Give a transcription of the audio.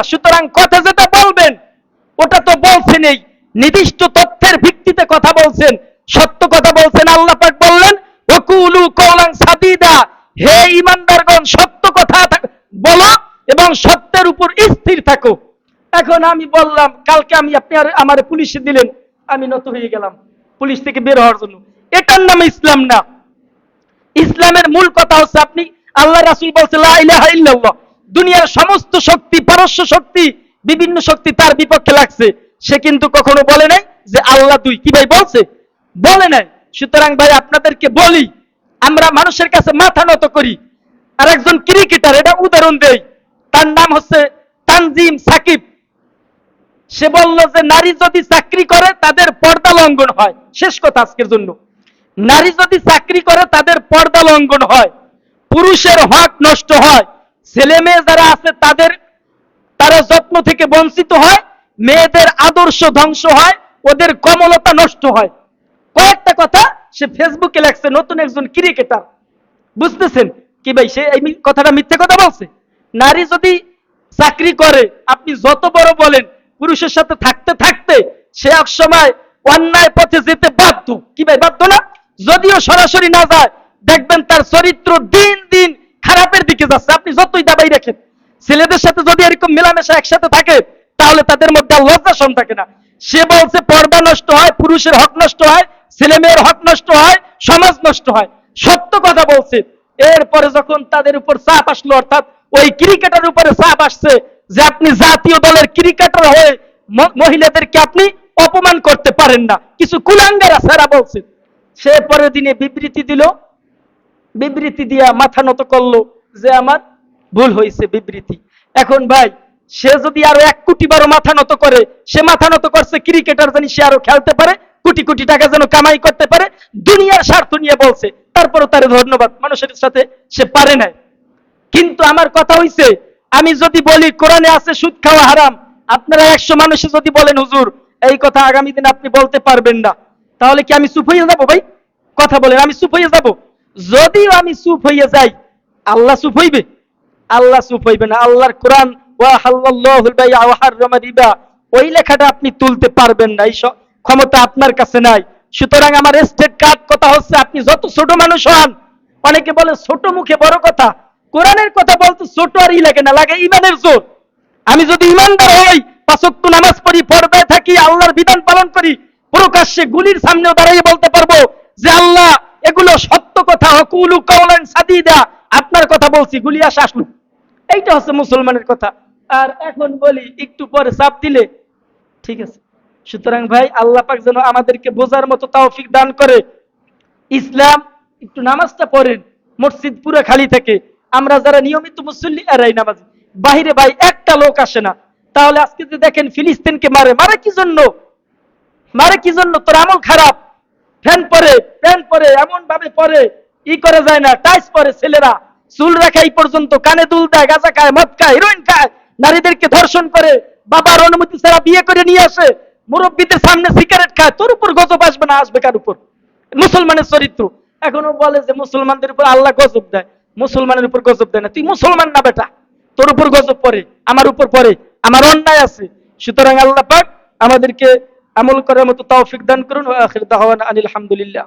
না, সুতরাং কথা যেটা বলবেন, ওটা তো বলছেনই। নির্দিষ্ট তথ্যের ভিত্তিতে কথা বলছেন, সত্য কথা বলছেন, আল্লাহ পাক বললেন ওকুলু কৌলাং সাদিদা হে ইমানদারগণ সত্য কথা বলো এবং সত্যের উপর স্থির থাকো। এখন আমি বললাম, কালকে আমি আপনি আর আমার পুলিশে দিলেন, আমি নত হয়ে গেলাম পুলিশ থেকে বের হওয়ার জন্য। এটার নাম ইসলাম না। ইসলামের মূল কথা হচ্ছে আপনি, আল্লাহ রাসুল বলছে দুনিয়ার সমস্ত শক্তি পারস্য শক্তি, বিভিন্ন শক্তি তার বিপক্ষে লাগছে। সে কিন্তু কখনো বলে নাই যে আল্লাহ দুই। কি ভাই বলছে? বলে নাই। সুতরাং ভাই আপনাদেরকে বলি, আমরা মানুষের কাছে মাথা নত করি। আর একজন ক্রিকেটার, এটা উদাহরণ দেই, তার নাম হচ্ছে তানজিম সাকিব। সে বলল যে নারী যদি চাকরি করে, তাদের পর্দা লঙ্ঘন হয়। শেষ কথা আজকের জন্য। নারী যদি চাকরি করে, তাদের পর্দা লঙ্ঘন হয়। পুরুষের হক নষ্ট হয়। ছেলে মেয়ে যারা আছে, তাদের তারা যত্ন থেকে বঞ্চিত হয়, মেয়েদের আদর্শ ধ্বংস হয়, ওদের কমলতা নষ্ট হয়। কয়েকটা কথা, সে ফেসবুকে লেখছে, নতুন একজন ক্রিকেটার বুঝতেছেন? কি ভাই, সে এই কথাটা মিথ্যে কথা বলছে? নারী যদি চাকরি করে, আপনি যত বড় বলেন, পুরুষের সাথে থাকতে থাকতে সে এক সময় অন্যায় পথে যেতে বাধ্য। কি ভাই, বাধ্য না? যদিও সরাসরি না যায়, দেখবেন তার চরিত্র দিন দিন খারাপের দিকে যাচ্ছে। আপনি যতই দাবাই রাখেন ছেলেদের সাথে যদি এরকম মেলামেশা একসাথে থাকে, তাহলে তাদের মধ্যে আর লজ্জাসন থাকে না। সে বলছে, পর্দা নষ্ট হয়, পুরুষের হক নষ্ট হয় ছেলে মেয়ের হক নষ্ট হয়, সমাজ নষ্ট হয়। সত্য কথা বলছে। এরপরে যখন তাদের উপর চাপ আসলো, অর্থাৎ ওই ক্রিকেটের উপরে চাপ আসছে যে আপনি জাতীয় দলের ক্রিকেটার হয়ে মহিলাদেরকে আপনি অপমান করতে পারেন না। কিছু কুলাঙ্গারা সারা বলছে। সে পরের দিনে বিবৃতি দিল। বিবৃতি দিয়া মাথা নত করল যে আমার ভুল হয়েছে বিবৃতি। এখন ভাই, সে যদি আরও এক কোটি বারো মাথা নত করে, সে মাথা নত করছে ক্রিকেটার জানি সে আরও খেলতে পারে, কোটি কোটি টাকা যেন কামাই করতে পারে, দুনিয়ার স্বার্থ নিয়ে বলছে। তারপরও তার ধন্যবাদ, মানুষের সাথে সে পারে নাই। কিন্তু আমার কথা হইছে, আমি যদি বলি, কোরআনে আছে সুদ খাওয়া হারাম, আপনারা একশো মানুষে যদি বলেন, হুজুর, এই কথা আগামী দিনে আপনি বলতে পারবেন না, তাহলে কি আমি চুপ হয়ে যাব ভাই? কথা বলেন, আমি চুপ হয়ে যাব? যদিও আমি চুপ হয়ে যাই, আল্লাহ চুপ হইবে? আল্লাহ চুপ হইবে না। আল্লাহর কোরআন ওই লেখাটা আপনি তুলতে পারবেন না। এই ক্ষমতা আপনার কাছে নাই। সুতরাং আমার স্টেট কার্ড কথা হচ্ছে, আপনি যত ছোট মানুষ হন, অনেকে বলে ছোট মুখে বড় কথা। কোরআনের কথা বলতে ছোট আর ই লাগে না, লাগে ইমানের জোর। আমি যদি ইমানদার হই পাঁচক্য নামাজ পড়ি, পর্দায় থাকি, আল্লাহর বিধান পালন করি, প্রকাশ্যে গুলির সামনেও দাঁড়িয়ে বলতে পারব যে, আল্লাহ, এগুলো সত্য কথা, হকুলু কওলান সাদিদা। আপনার কথা বলছি গুলি আসা আসলু এইটা হচ্ছে মুসলমানের কথা। আর এখন বলি, একটু পরে চাপ দিলে, ঠিক আছে। সুতরাং ভাই, আল্লাহ পাক যেন আমাদেরকে বোঝার মতো তৌফিক দান করে। ইসলাম, একটু নামাজটা পড়েন, মসজিদ পুরো খালি থাকে। আমরা যারা নিয়মিত মুসল্লি, এরাই নামাজ। বাহিরে ভাই, একটা লোক আসে না। তাহলে আজকে যে দেখেন, ফিলিস্তিনকে মারে মারে কি জন্য? মারে কি জন্য? তোর আমল খারাপ। ফ্যান পরে ফ্যান পরে এমন ভাবে পরে। ই করা যায় না, টাইস পরে ছেলেরা। চুল রাখা এই পর্যন্ত কানে দুল দেয়, গাঁজা খায়, মদ খায়, হিরোইন খায়। নারীদেরকে ধর্ষণ করে বাবার অনুমতি ছাড়া বিয়ে করে নিয়ে আসে। মুরব্বীদের সামনে সিগারেট খায়, তোর উপর গজব আসবে না, আসবে কার উপর? মুসলমানের চরিত্র। এখনও বলে যে মুসলমানদের উপর আল্লাহ গজব দেয়। মুসলমানের উপর গজব দেয় না। তুই মুসলমান না বেটা? তোর উপর গজব পড়ে, আমার উপর পড়ে, আমার অন্যায় আছে। সুতরাং আল্লাহ পাক আমাদেরকে আমল করার মতো তৌফিক দান করুন। আখির দাওয়ানা আনিল হামদুলিল্লাহ।